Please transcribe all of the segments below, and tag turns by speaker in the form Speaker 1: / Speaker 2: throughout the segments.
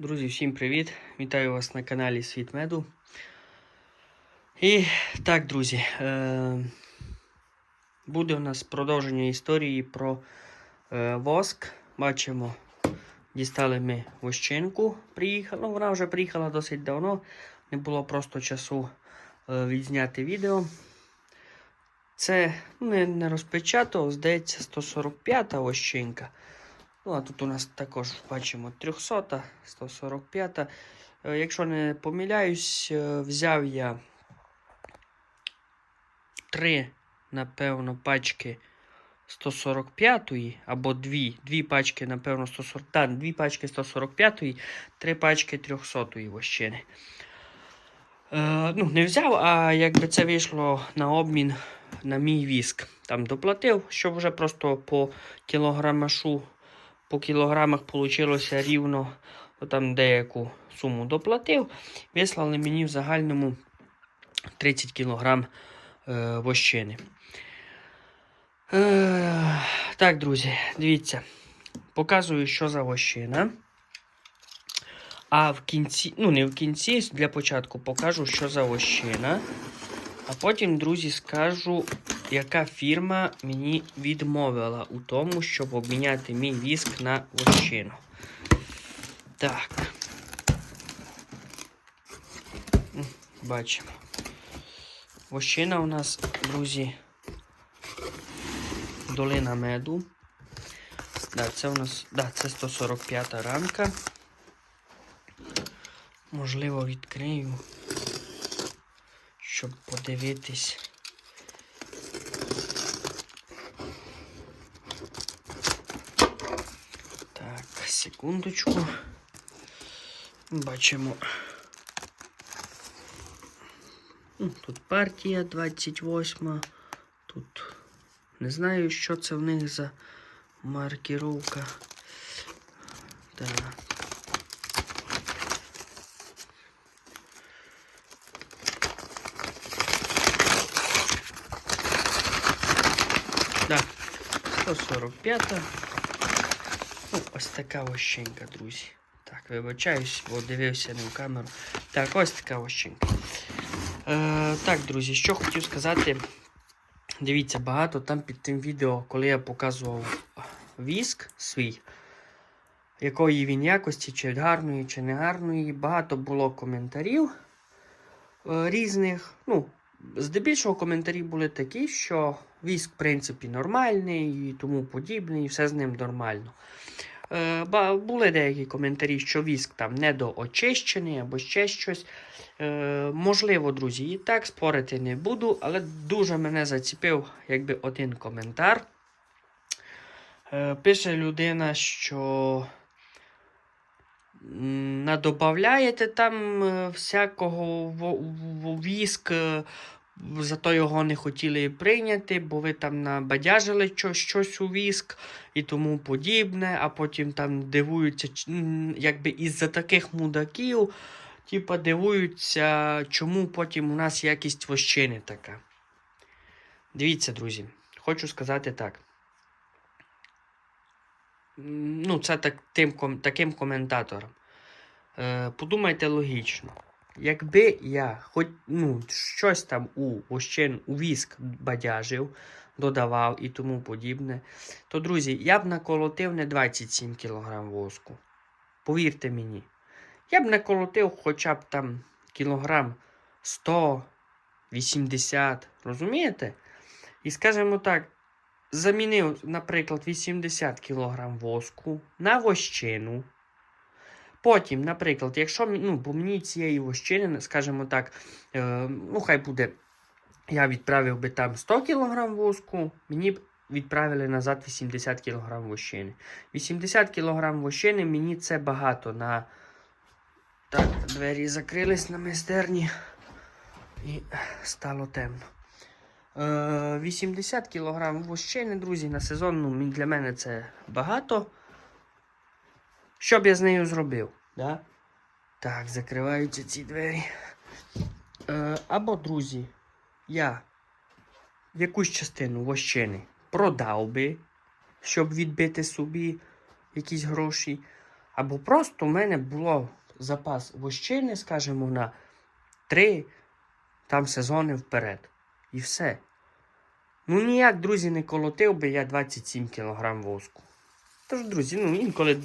Speaker 1: Друзі, всім привіт! Вітаю вас на каналі Світ Меду. І так, друзі, е- буде у нас продовження історії про е- воск. Бачимо, дістали ми вощинку. Приїхала. Ну, вона вже приїхала досить давно. Не було просто часу е- відзняти відео. Це ну, не, не розпечато, здається, 145-та вощинка. Ну, а тут у нас також бачимо 300, 145. Е, Якщо не помиляюсь, е, взяв я три, напевно, пачки 145 або дві. Дві пачки, напевно, 140, та, дві пачки 145, три пачки 300 вощини. Е, ну, не взяв, а якби це вийшло на обмін на мій віск. Там доплатив, щоб вже просто по кілограмашу по кілограмах вийшло рівно, там деяку суму доплатив. Вислали мені в загальному 30 кілограм е, вощини. Е, так, друзі, дивіться, показую, що за вощина. А в кінці, ну не в кінці, для початку покажу, що за вощина. А потім, друзі, скажу, яка фірма мені відмовила у тому, щоб обміняти мій віск на вощину. Так. Бачимо. Вощина у нас, друзі, долина меду. Да, це у нас, да, це 145 рамка. Можливо, відкрию щоб подивитись. Так, секундочку. Бачимо. Ну, Тут партія 28. Тут не знаю, що це в них за маркіровка. Так. Да, 145. Ну, ось така вощенька, друзі. Так, вибачаюсь, бо дивився не в камеру. Так, ось така вощенька. Е, так, друзі, що хотів сказати. Дивіться, багато там під тим відео, коли я показував віск свій, якої він якості, чи гарної, чи не гарної, багато було коментарів е, різних. Ну, Здебільшого коментарі були такі, що віск, в принципі, нормальний і тому подібне, і все з ним нормально. Е, були деякі коментарі, що віск там недоочищений або ще щось. Е, можливо, друзі, і так спорити не буду, але дуже мене заціпив якби один коментар. Е, пише людина, що надобавляєте там е, всякого віск, зато його не хотіли прийняти, бо ви там набадяжили щось у віск і тому подібне, а потім там дивуються, якби із-за таких мудаків, типа дивуються, чому потім у нас якість вощини така. Дивіться, друзі, хочу сказати так. Ну, це так, тим, таким коментаторам. Е, подумайте логічно. Якби я хоч ну, щось там у вощин, у віск бадяжив, додавав і тому подібне, то, друзі, я б наколотив не 27 кг воску. Повірте мені. Я б наколотив хоча б там кілограм 100, 80, розумієте? І скажімо так, замінив, наприклад, 80 кг воску на вощину. Потім, наприклад, якщо ну, бо мені цієї вощини, скажімо так, е, ну хай буде, я відправив би там 100 кг воску, мені б відправили назад 80 кг вощини. 80 кг вощини мені це багато на. Так, двері закрились на майстерні і стало темно. Е, 80 кг вощини, друзі, на сезон ну, для мене це багато. Що б я з нею зробив? Да? Так, закриваються ці двері. Е, або, друзі, я якусь частину вощини продав би, щоб відбити собі якісь гроші. Або просто в мене було запас вощини, скажімо, на три там сезони вперед. І все. Ну ніяк, друзі, не колотив би я 27 кг воску. Тож, друзі, ну інколи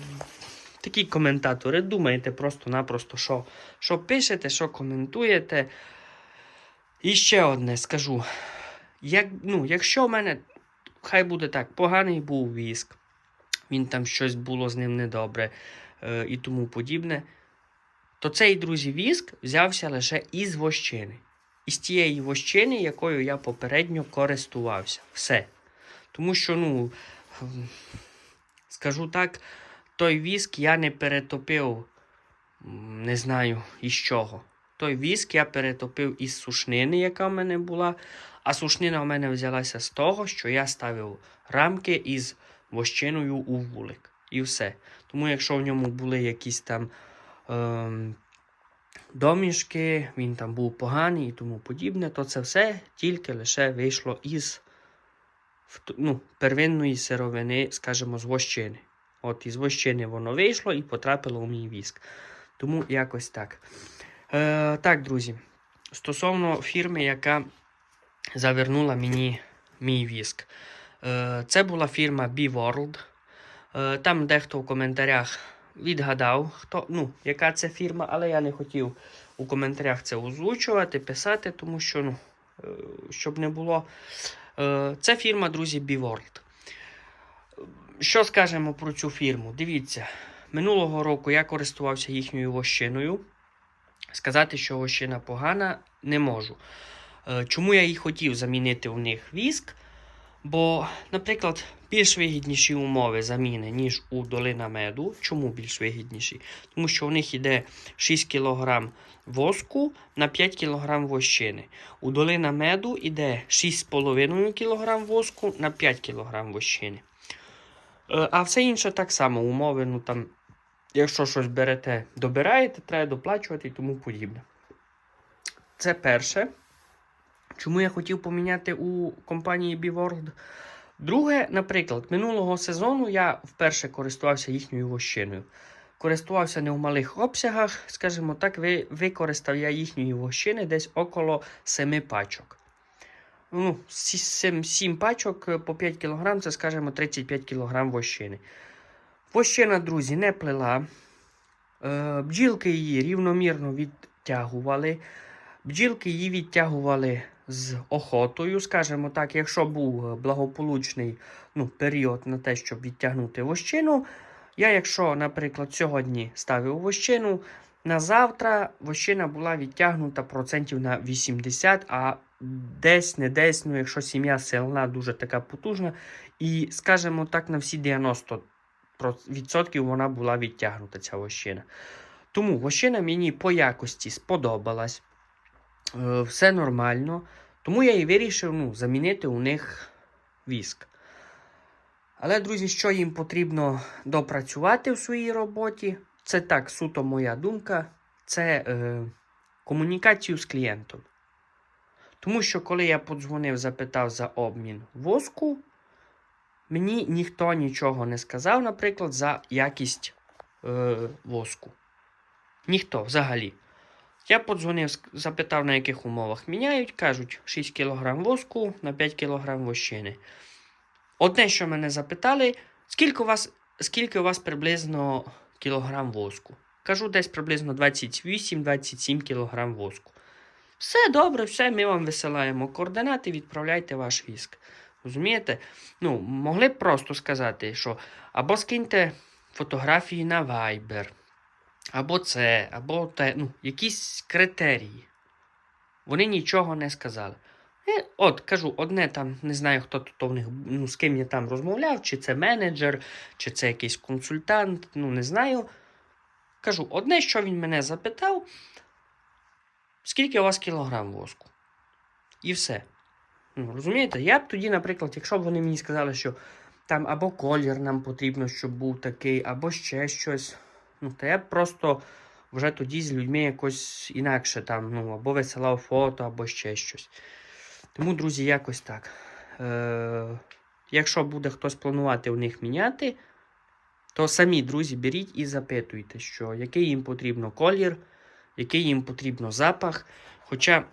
Speaker 1: такі коментатори, думаєте просто-напросто, що, що пишете, що коментуєте. І ще одне скажу. Як, ну, якщо в мене, хай буде так, поганий був віск, він там щось було з ним недобре е, і тому подібне, то цей, друзі, віск взявся лише із вощини. Із тієї вощини, якою я попередньо користувався. Все. Тому що, ну, ем, скажу так, той віск я не перетопив, не знаю із чого. Той віск я перетопив із сушнини, яка в мене була. А сушнина у мене взялася з того, що я ставив рамки із вощиною у вулик. І все. Тому якщо в ньому були якісь там ем, домішки, він там був поганий і тому подібне, то це все тільки лише вийшло із ну, первинної сировини, скажімо, з вощини. От із вощини воно вийшло і потрапило у мій віск. Тому якось так. Е, так, друзі. Стосовно фірми, яка завернула мені мій віск. Е, це була фірма B-World. Е, там дехто в коментарях відгадав, хто, ну, яка це фірма, але я не хотів у коментарях це озвучувати, писати, тому що, ну, е, щоб не було. Е, це фірма, друзі, B-World. Що скажемо про цю фірму? Дивіться, минулого року я користувався їхньою вощиною. Сказати, що вощина погана, не можу. Е, Чому я і хотів замінити у них віск? Бо, наприклад, більш вигідніші умови заміни, ніж у долина меду. Чому більш вигідніші? Тому що у них йде 6 кг воску на 5 кг вощини. У долина меду йде 6,5 кг воску на 5 кг вощини. Е, А все інше так само, умови, ну там, якщо щось берете, добираєте, треба доплачувати і тому подібне. Це перше. Чому я хотів поміняти у компанії B-World? Друге, наприклад, минулого сезону я вперше користувався їхньою вощиною. Користувався не в малих обсягах, скажімо так, ви, використав я їхньої вощини десь около 7 пачок. Ну, 7, 7 пачок е, по 5 кг, це, скажімо, 35 кг вощини. Вощина, друзі, не плела. Е, бджілки її рівномірно відтягували. Бджілки її відтягували з охотою, скажімо так, якщо був е, благополучний ну, період на те, щоб відтягнути вощину. Я, якщо, наприклад, сьогодні ставив вощину, на завтра вощина була відтягнута процентів на 80, а десь, не десь, ну, якщо сім'я сильна, дуже така потужна, і, скажімо так, на всі 90% відсотків вона була відтягнута, ця вощина. Тому вощина мені по якості сподобалась. Е, все нормально. Тому я і вирішив ну, замінити у них віск. Але, друзі, що їм потрібно допрацювати в своїй роботі, це так, суто моя думка, це е, комунікацію з клієнтом. Тому що, коли я подзвонив, запитав за обмін воску, мені ніхто нічого не сказав, наприклад, за якість е, воску. Ніхто взагалі. Я подзвонив, запитав, на яких умовах міняють. Кажуть, 6 кг воску на 5 кг вощини. Одне, що мене запитали, скільки у вас, скільки у вас приблизно кілограм воску? Кажу, десь приблизно 28-27 кг воску. Все добре, все, ми вам висилаємо координати, відправляйте ваш віск. Розумієте? Ну, могли б просто сказати, що або скиньте фотографії на Viber, або це, або те, ну, якісь критерії. Вони нічого не сказали. Е, от, кажу, одне там, не знаю, хто тут в них, ну, з ким я там розмовляв, чи це менеджер, чи це якийсь консультант, ну, не знаю. Кажу, одне, що він мене запитав, скільки у вас кілограм воску? І все. Ну, розумієте? Я б тоді, наприклад, якщо б вони мені сказали, що там або колір нам потрібно, щоб був такий, або ще щось. Ну, то я б просто вже тоді з людьми якось інакше там, ну, або висилав фото, або ще щось. Тому, друзі, якось так. Е- якщо буде хтось планувати у них міняти, то самі, друзі, беріть і запитуйте, що який їм потрібно колір, який їм потрібно запах. Хоча,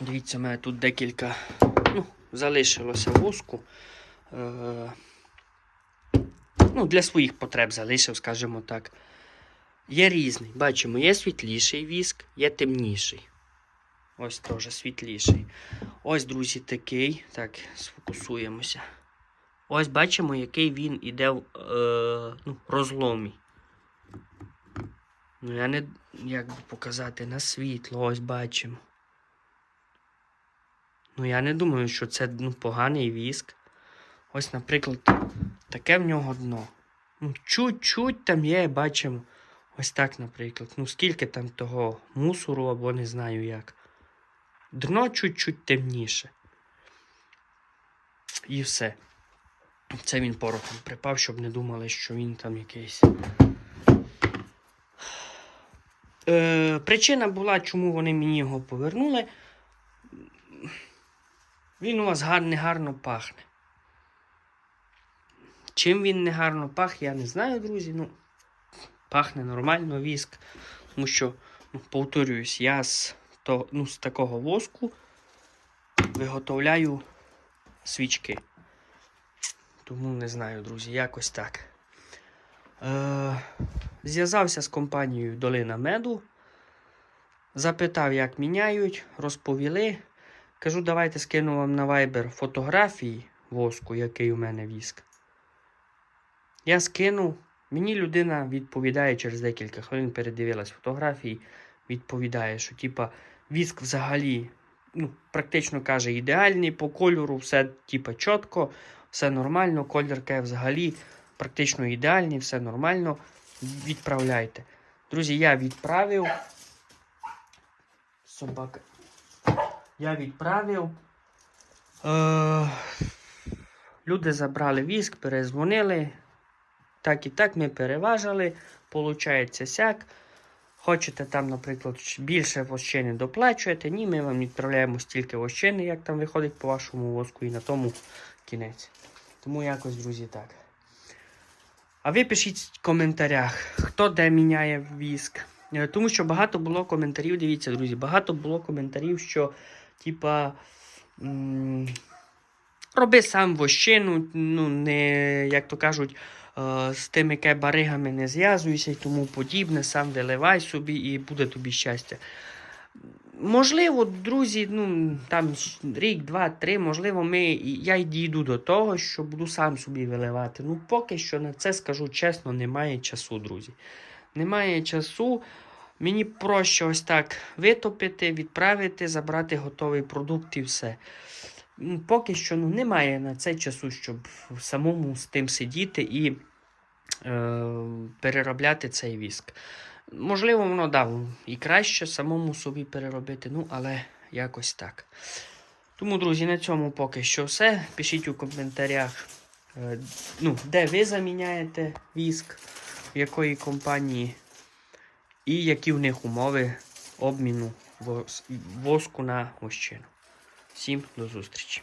Speaker 1: дивіться, у мене тут декілька ну, залишилося воску. Е, ну, для своїх потреб залишив, скажімо так. Є різний. Бачимо, є світліший віск, є темніший. Ось теж світліший. Ось, друзі, такий. Так, сфокусуємося. Ось бачимо, який він іде в е, ну, розломі. Ну, я не як би показати на світло, ось бачимо. Ну, я не думаю, що це ну, поганий віск. Ось, наприклад, таке в нього дно. Ну, чуть-чуть там є, бачимо. Ось так, наприклад. Ну, скільки там того мусору або не знаю як. Дно чуть-чуть темніше. І все. Це він порохом припав, щоб не думали, що він там якийсь. Е, причина була, чому вони мені його повернули. Він у вас гар, не гарно пахне. Чим він не гарно пах, я не знаю, друзі. Ну, пахне нормально віск. Тому що, ну, повторююсь, я з, то, ну, з такого воску виготовляю свічки. Тому не знаю, друзі, якось так. Е, зв'язався з компанією Долина Меду. Запитав, як міняють, розповіли. Кажу, давайте скину вам на Viber фотографії воску, який у мене віск. Я скинув. Мені людина відповідає через декілька хвилин, передивилась фотографії, відповідає, що типа віск взагалі ну, практично каже ідеальний по кольору, все типа чітко, все нормально, колір каже взагалі практично ідеальний, все нормально. Відправляйте. Друзі, я відправив. Собака. Я відправив. Е, люди забрали віск, перезвонили. Так і так ми переважили. Получається сяк. Хочете там, наприклад, більше вощини доплачуєте, ні, ми вам відправляємо стільки вощини, як там виходить по вашому воску, і на тому кінець. Тому якось, друзі, так. А ви пишіть в коментарях, хто де міняє віск. Е, Тому що багато було коментарів, дивіться, друзі, багато було коментарів, що, типа, роби сам вощину, ну, не, як то кажуть, з тими ке баригами не зв'язуйся і тому подібне, сам виливай собі і буде тобі щастя. Можливо, друзі, ну там рік, два, три, можливо, ми, я й дійду до того, що буду сам собі виливати. Ну, поки що на це скажу чесно, немає часу, друзі. Немає часу. Мені проще ось так витопити, відправити, забрати готовий продукт і все. Поки що ну, немає на це часу, щоб самому з тим сидіти і е, переробляти цей віск. Можливо, воно да, і краще самому собі переробити, ну, але якось так. Тому, друзі, на цьому поки що все. Пишіть у коментарях, е, ну, де ви заміняєте віск, в якої компанії, і які в них умови обміну воску на вощину. Всім до зустрічі!